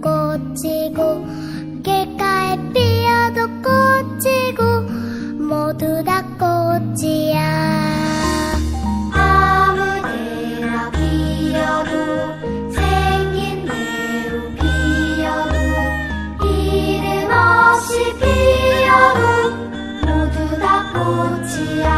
꽃이고 길가에 피어도 꽃이고 모두 다 꽃이야. 아무데나 피어도 생긴 대로 피어도 이름 없이 피어도 모두 다 꽃이야.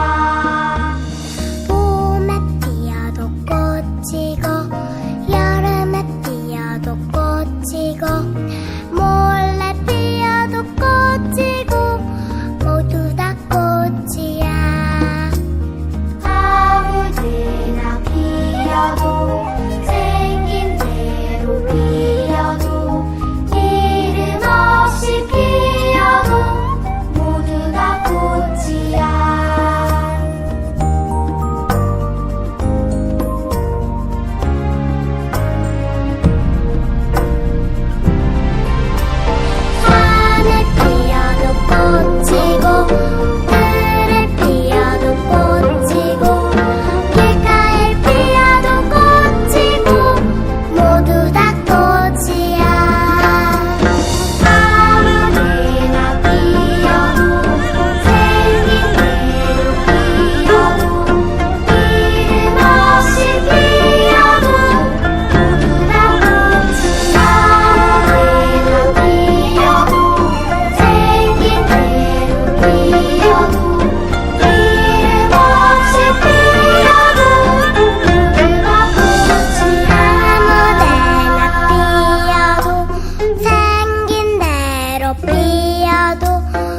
apropriado.